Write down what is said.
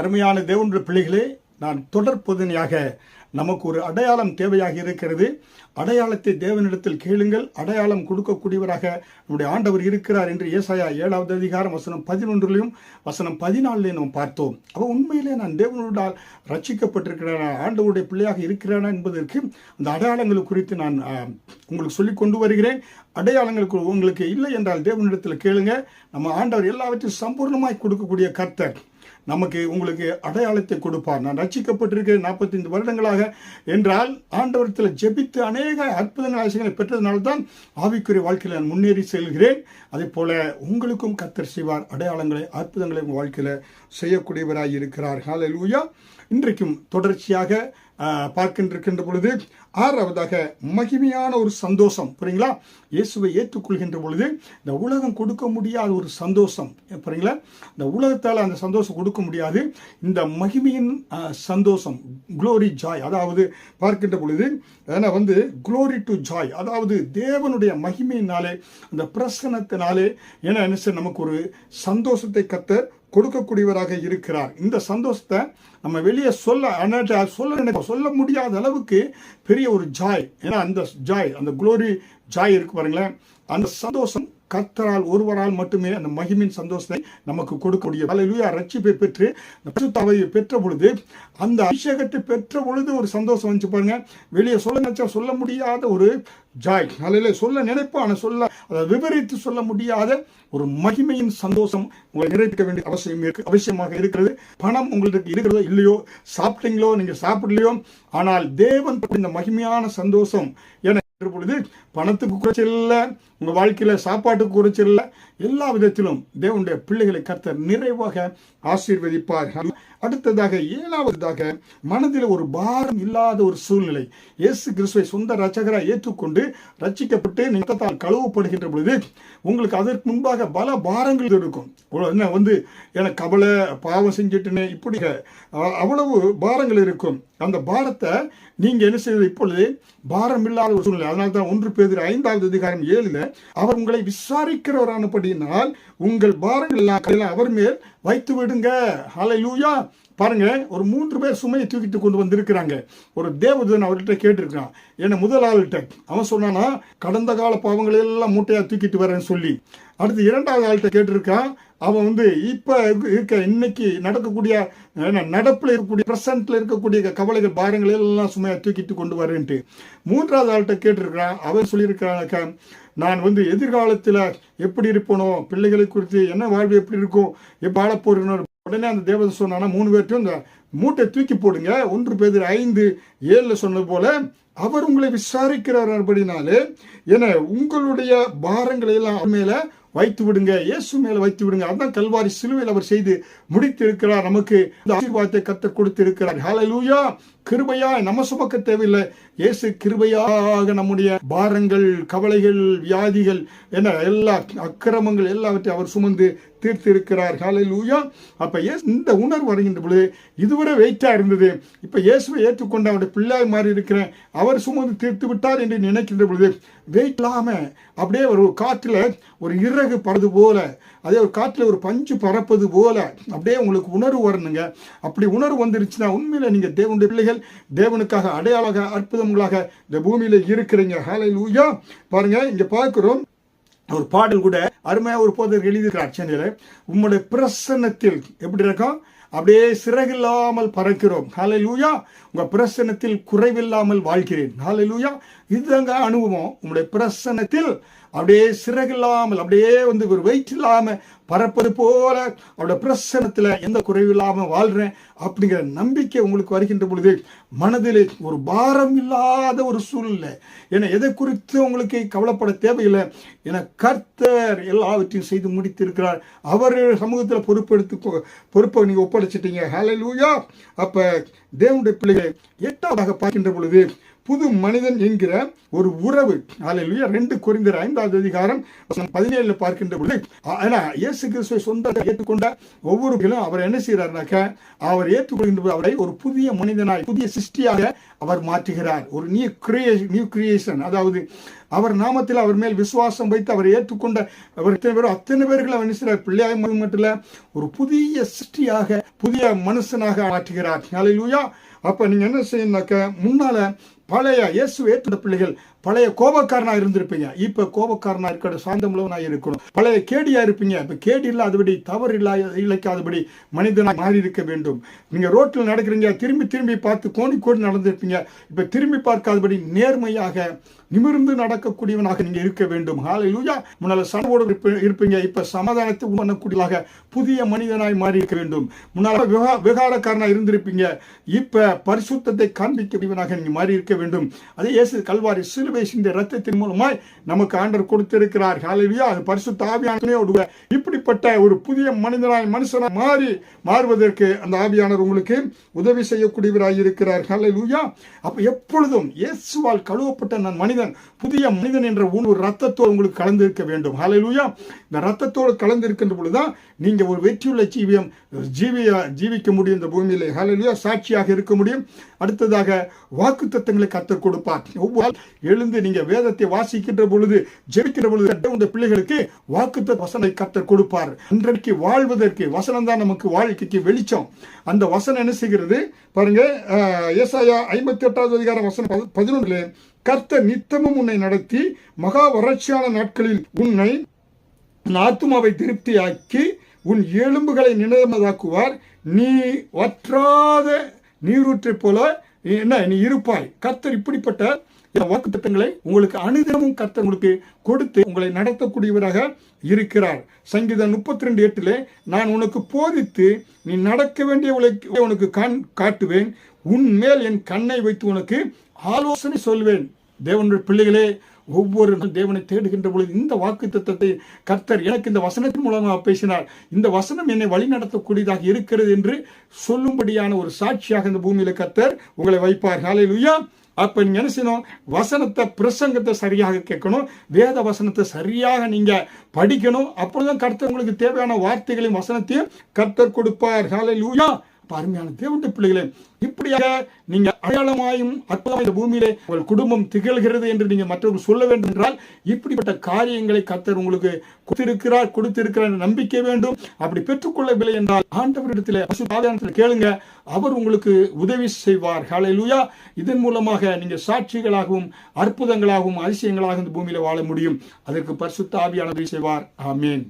அருமையான தேவனுடைய பிள்ளைகளே நான் தொடர் பொதுனையாக நமக்கு ஒரு அடையாளம் தேவையாக இருக்கிறது. அடையாளத்தை தேவனிடத்தில் கேளுங்கள். அடையாளம் கொடுக்கக்கூடியவராக நம்முடைய ஆண்டவர் இருக்கிறார் என்று ஏசாயா ஏழாவது அதிகாரம் வசனம் பதினொன்றிலையும் வசனம் பதினாலிலையும் நாம் பார்த்தோம். அப்போ உண்மையிலே நான் தேவனுடால் ரட்சிக்கப்பட்டிருக்கிறானா ஆண்டவருடைய பிள்ளையாக இருக்கிறானா என்பதற்கு அந்த அடையாளங்கள் குறித்து நான் உங்களுக்கு சொல்லி கொண்டு வருகிறேன். அடையாளங்களுக்கு உங்களுக்கு இல்லை என்றால் தேவனிடத்தில் கேளுங்க. நம்ம ஆண்டவர் எல்லாவற்றையும் சம்பூர்ணமாய் கொடுக்கக்கூடிய கர்த்தர். நமக்கு உங்களுக்கு அடையாளத்தை கொடுப்பார். நான் ரட்சிக்கப்பட்டிருக்கிறேன் நாற்பத்தைந்து வருடங்களாக என்றால் ஆண்டவரத்தில் ஜெபித்து அநேக அற்புதங்கள் ஆசைகளை பெற்றதுனால தான் ஆவிக்குரிய வாழ்க்கையில் நான் முன்னேறி செல்கிறேன். அதே போல உங்களுக்கும் கத்தர் செய்வார். அடையாளங்களை அற்புதங்களை உங்கள் வாழ்க்கையில் செய்யக்கூடியவராய் இருக்கிறார். ஹalleluya இன்றைக்கும் தொடர்ச்சியாக பார்க்கின்றிருக்கின்ற பொழுது ஆறாவதாக மகிமையான ஒரு சந்தோஷம் புரியுங்களா? இயேசுவை ஏற்றுக்கொள்கின்ற பொழுது இந்த உலகம் கொடுக்க முடியாத ஒரு சந்தோஷம் புரியுங்களா? இந்த உலகத்தால் அந்த சந்தோஷம் கொடுக்க முடியாது. இந்த மகிமையின் சந்தோஷம் குளோரி ஜாய் அதாவது பார்க்கின்ற பொழுது ஏன்னா வந்து குளோரி டு ஜாய் அதாவது தேவனுடைய மகிமையினாலே அந்த பிரசனத்தினாலே ஏன்னா என்ன நமக்கு ஒரு சந்தோஷத்தை கத்த கொடுக்கக்கூடியவராக இருக்கிறார். இந்த சந்தோஷத்தை நம்ம வெளியே சொல்ல சொல்ல நினைக்க சொல்ல முடியாத அளவுக்கு பெரிய ஒரு ஜாய் ஏன்னா அந்த ஜாய் அந்த குளோரி ஜாய் இருக்கு பாருங்களேன். அந்த சந்தோஷம் கர்த்தரால் ஒருவரால் மட்டுமே அந்த மகிமின் சந்தோஷத்தை நமக்கு கொடுக்கக்கூடிய அல்லேலூயா ரட்சிப்பை பெற்று பரிசுத்தாவை பெற்ற பொழுது அந்த அபிஷேகத்தை பெற்ற பொழுது ஒரு சந்தோஷம் வந்துச்சு பாருங்க. வெளியே சொல்ல நினைச்சா சொல்ல முடியாத ஒரு ஜாய். அல்ல சொல்ல நினைப்போம் ஆனால் சொல்ல அதை விவரித்து சொல்ல முடியாத ஒரு மகிமையின் சந்தோஷம் உங்களை நிறைவேற்ற வேண்டிய அவசியம் இருக்கு அவசியமாக இருக்கிறது. பணம் உங்களுக்கு இருக்கிறதோ இல்லையோ சாப்பிட்டீங்களோ நீங்கள் சாப்பிடலையோ ஆனால் தேவன் இந்த மகிமையான சந்தோஷம் என பொழுது பணத்துக்கு குறைச்சல் இல்லை உங்க வாழ்க்கையில சாப்பாட்டுக்கு குறைச்சல் இல்லை எல்லா விதத்திலும் தேவனுடைய பிள்ளைகளை கர்த்தர் நிறைவாக ஆசீர்வதிப்பார். அடுத்ததாக ஏழாவதாக மனதில் ஒரு பாரம் இல்லாத ஒரு சூழ்நிலை. இயேசு கிறிஸ்துவை சொந்த ரச்சகராக ஏற்றுக்கொண்டு ரச்சிக்கப்பட்டு நித்தத்தால் கழுவப்படுகின்ற பொழுது உங்களுக்கு அதற்கு முன்பாக பல பாரங்கள் இருக்கும். என்ன வந்து எனக்கு கவலை பாவம் செஞ்சுட்டுனே இப்படி அவ்வளவு பாரங்கள் இருக்கும். அந்த பாரத்தை நீங்க என்ன செய்வது இப்பொழுது? பாரம் இல்லாத ஒரு சூழ்நிலை. அதனால தான் ஒன்று பேர் ஐந்தாவது அதிகாரம் ஏழுல அவர் உங்களை விசாரிக்கிறவர் அனுப்படினால் உங்கள் பாரங்கள் எல்லாம் அவர் மேல் வைத்து விடுங்க. ஹalleluya பாருங்க ஒரு மூன்று பேர் சுமையை தூக்கிட்டு கொண்டு வந்திருக்கிறாங்க. ஒரு தேவதன் அவர்கிட்ட கேட்டிருக்கான் என்ன முதல் ஆள்கிட்ட? அவன் சொன்னானா கடந்த கால பாவங்களை எல்லாம் மூட்டையா தூக்கிட்டு வரேன்னு சொல்லி. அடுத்து இரண்டாவது ஆள்கிட்ட கேட்டிருக்கான் அவன் வந்து இப்போ இருக்க இன்னைக்கு நடக்கக்கூடிய நடப்பில் இருக்கக்கூடிய பிரசன்ட்ல இருக்கக்கூடிய கவலைகள் பாரங்கள் எல்லாம் சுமையாக தூக்கிட்டு கொண்டு வரேன்ட்டு. மூன்றாவது ஆள்கிட்ட கேட்டிருக்கிறான். அவன் சொல்லியிருக்கிறான் நான் வந்து எதிர்காலத்தில் எப்படி இருப்பனோ பிள்ளைகளை குறித்து என்ன வாழ்வு எப்படி இருக்கும் எப்போ வாழ உடனே அந்த தேவதை சொன்னானா மூணு பேர்ட்டும் இந்த மூட்டை தூக்கி போடுங்க. ஒன்று பேர் ஐந்து ஏழில் சொன்னது போல அவர் உங்களை விசாரிக்கிறார் அப்படின்னாலே என உங்களுடைய பாரங்களை எல்லாம் மேலே வைத்து விடுங்க. இயேசு மேல வைத்து விடுங்க. அதான் கல்வாரி சிலுவையில் அவர் செய்து முடித்து இருக்கிறார் நமக்கு இந்த ஆசீர்வாதத்தை கத்த கொடுத்து இருக்கிறார் ஹalleluya கிருபையா நம்ம சுமக்க தேவையில்லை. இயேசு கிருபையாக நம்முடைய பாரங்கள் கவலைகள் வியாதிகள் என்ன எல்லா அக்கிரமங்கள் எல்லாவற்றையும் அவர் சுமந்து தீர்த்து இருக்கிறார் அப்போ ஏ இந்த உணர்வு வருகின்ற பொழுது இதுவரை வெயிட்டாக இருந்தது. இப்போ இயேசுவை ஏற்றுக்கொண்டு அவருடைய பிள்ளாய் மாறி இருக்கிறேன். அவர் சுமந்து தீர்த்து விட்டார் என்று நினைக்கின்ற பொழுது வெயிட் இல்லாமல் அப்படியே ஒரு காற்றில் ஒரு இறகு பறது போல அதே ஒரு காற்றில் ஒரு பஞ்சு பறப்பது போல அப்படியே உங்களுக்கு உணர்வு வரணுங்க. அப்படி உணர்வு வந்துருச்சுன்னா உண்மையில் நீங்கள் தேவனுடைய பிள்ளைகள் தேவனுக்காக அடையாளமாக அற்புதங்களாக இந்த பூமியில் இருக்கிறீங்க. ஹாலை லூயா பாருங்கள் இங்கே பார்க்குறோம். ஒரு பாடல் கூட அருமையாக ஒரு போதர் எழுதியிருக்கிறார் சென்னையில் உம்முடைய பிரசன்னத்தில் எப்படி இருக்கும் அப்படியே சிறகில்லாமல் பறக்கிறோம். நாளை லூயா உங்கள் பிரசன்னத்தில் குறைவில்லாமல் வாழ்கிறேன். லூயா இதுதாங்க அனுபவம். உங்களுடைய பிரசன்னத்தில் அப்படியே சிறகில்லாமல் அப்படியே வந்து ஒரு வெயிட் இல்லாமல் பறப்பது போல அவருடைய பிரசனத்தில் எந்த குறைவு இல்லாமல் வாழ்கிறேன் அப்படிங்கிற நம்பிக்கை உங்களுக்கு வருகின்ற பொழுது மனதில் ஒரு பாரம் இல்லாத ஒரு சூழ்நிலை. ஏன்னா எதை குறித்து உங்களுக்கு கவலைப்பட தேவையில்லை. என கர்த்தர் எல்லாவற்றையும் செய்து முடித்திருக்கிறார். அவர் சமூகத்தில் பொறுப்பெடுத்து பொறுப்பை நீங்கள் ஒப்படைச்சிட்டீங்க. ஹalleluya அப்போ தேவனுடைய பிள்ளைகளை எட்டாவதாக பார்க்கின்ற பொழுது புது மனிதன் என்கிற ஒரு உறவு. அல்ல ரெண்டு குறிந்தர் ஐந்தாவது அதிகாரம் பதினேழுல பார்க்கின்ற பொழுது ஆனா இயேசு கிறிஸ்துவை சொந்த ஏற்றுக்கொண்ட ஒவ்வொருவர்களும் அவர் என்ன செய்யறாருனாக்க அவர் ஏற்றுக்கொள்கின்ற அவரை ஒரு புதிய மனிதனாய் புதிய சிருஷ்டியாக அவர் மாற்றுகிறார். ஒரு நியூ கிரியே நியூ கிரியேஷன் அதாவது அவர் நாமத்தில் அவர் மேல் விசுவாசம் வைத்து அவர் ஏற்றுக்கொண்ட அவர் இத்தனை பேரும் அத்தனை பேர்களை என்ன செய்கிறார்? பிள்ளையாய் மட்டும் ஒரு புதிய சிருஷ்டியாக புதிய மனுஷனாக மாற்றுகிறார். ஹalleluya அப்போ நீங்கள் என்ன செய்யணுனாக்க முன்னால் பழைய இயேசு ஏற்றுட பிள்ளைகள் பழைய கோபக்காரனா இருந்திருப்பீங்க. இப்ப கோபக்காரனா இருக்கிற சாந்தமுள்ளவனா இருக்கணும். பழைய கேடியா இருப்பீங்க. இப்ப கேடி இல்லாதபடி தவறு இல்லா இழைக்காதபடி மனிதனாக மாறி இருக்க வேண்டும். நீங்க ரோட்டில் நடக்கிறீங்க திரும்பி திரும்பி பார்த்து கோணி கோடி நடந்திருப்பீங்க. இப்ப திரும்பி பார்க்காதபடி நேர்மையாக நிமிர்ந்து நடக்கக்கூடியவனாக நீங்க இருக்க வேண்டும். ஹalleluya முன்னால சண்டோடு இருப்ப- இருப்பீங்க. இப்ப சமாதானத்தை பண்ணக்கூடியதாக புதிய மனிதனாய் மாறி இருக்க வேண்டும். முன்னால விவா- விகாரக்காரனா இருந்திருப்பீங்க. இப்ப பரிசுத்தத்தை காண்பிக்கக்கூடியவனாக நீங்க மாறி இருக்க வேண்டும். அதே இயேசு கல்வாரி சிலுவை சிந்த ரத்தத்தின் மூலமாய் நமக்கு ஆண்டர் கொடுத்திருக்கிறார். ஹalleluya அது பரிசு தாவியானோடு இப்படிப்பட்ட ஒரு புதிய மனிதனாய் மனுஷனாய் மாறி மாறுவதற்கு அந்த ஆவியானவர் உங்களுக்கு உதவி செய்யக்கூடியவராய் இருக்கிறார். ஹalleluya அப்ப எப்பொழுதும் இயேசுவால் கழுவப்பட்ட நான் மனிதன் புதிய மனிதன் என்ற உணவு ரத்தத்தோடு உங்களுக்கு கலந்திருக்க வேண்டும். ஹalleluya இந்த ரத்தத்தோடு கலந்திருக்கின்ற பொழுதுதான் நீங்க ஒரு வெற்றியுள்ள ஜீவியம் ஜீவிய ஜீவிக்க முடியும் இந்த பூமியிலே. ஹalleluya சாட்சியாக இருக்க முடியும். அடுத்ததாக வாக்கு தத்துவங்களை கத்தர் கொடுப்பார். ஒவ்வொரு எழு இருந்து நீங்க வேதத்தை வாசிக்கின்ற பொழுது ஜெபிக்கிற பொழுது உங்க பிள்ளைகளுக்கு வாக்குத்த வசனை கத்தர் கொடுப்பார். இன்றைக்கு வாழ்வதற்கு வசனம் தான் நமக்கு வாழ்க்கைக்கு வெளிச்சம். அந்த வசனம் என்ன செய்கிறது? பாருங்க ஏசாயா ஐம்பத்தி எட்டாவது அதிகார வசனம் பதினொன்றுல கர்த்தர் நித்தமும் உன்னை நடத்தி மகா வறட்சியான நாட்களில் உன்னை உன் ஆத்துமாவை திருப்தியாக்கி உன் எலும்புகளை நினைமதாக்குவார் நீ வற்றாத நீரூற்றை போல என்ன நீ இருப்பாய். கர்த்தர் இப்படிப்பட்ட வாக்கு திட்டங்களை உங்களுக்கு அனுதினமும் கர்த்தர் உங்களுக்கு கொடுத்து உங்களை நடத்தக்கூடியவராக இருக்கிறார். சங்கீதம் முப்பத்தி ரெண்டு எட்டிலே நான் உனக்கு போதித்து நீ நடக்க வேண்டிய உலக- உனக்கு கண் காட்டுவேன். உன் மேல் என் கண்ணை வைத்து உனக்கு ஆலோசனை சொல்வேன். தேவனுடைய பிள்ளைகளே ஒவ்வொரு நாள் தேவனை தேடுகின்ற பொழுது இந்த வாக்கு தத்தத்தை கர்த்தர் எனக்கு இந்த வசனத்தின் மூலமாக பேசினார். இந்த வசனம் என்னை வழிநடத்தக்கூடியதாக இருக்கிறது என்று சொல்லும்படியான ஒரு சாட்சியாக இந்த பூமியில கர்த்தர் உங்களை வைப்பார். ஹalleluya அப்ப நீங்க என்ன செய்யணும்? வசனத்தை பிரசங்கத்தை சரியாக கேட்கணும். வேத வசனத்தை சரியாக நீங்க படிக்கணும். அப்பொழுதுதான் கர்த்தர் உங்களுக்கு தேவையான வார்த்தைகளையும் வசனத்தையும் கர்த்தர் கொடுப்பார். காலையில் அப்ப அருமையான தேவண்ட பிள்ளைகளே இப்படியாக நீங்க அடையாளமாயும் அற்புதமாக இந்த பூமியிலே உங்கள் குடும்பம் திகழ்கிறது என்று நீங்க மற்றவர்கள் சொல்ல வேண்டும் என்றால் இப்படிப்பட்ட காரியங்களை கத்தர் உங்களுக்கு கொடுத்திருக்கிறார் கொடுத்திருக்கிறார் என்று நம்பிக்கை வேண்டும். அப்படி பெற்றுக்கொள்ளவில்லை என்றால் ஆண்டவரிடத்தில் பரிசுத்த கேளுங்க. அவர் உங்களுக்கு உதவி செய்வார். ஹலையிலூயா இதன் மூலமாக நீங்க சாட்சிகளாகவும் அற்புதங்களாகவும் அதிசயங்களாகவும் இந்த பூமியில வாழ முடியும். அதற்கு பரிசுத்த ஆவியானவர் உதவி செய்வார். ஆமீன்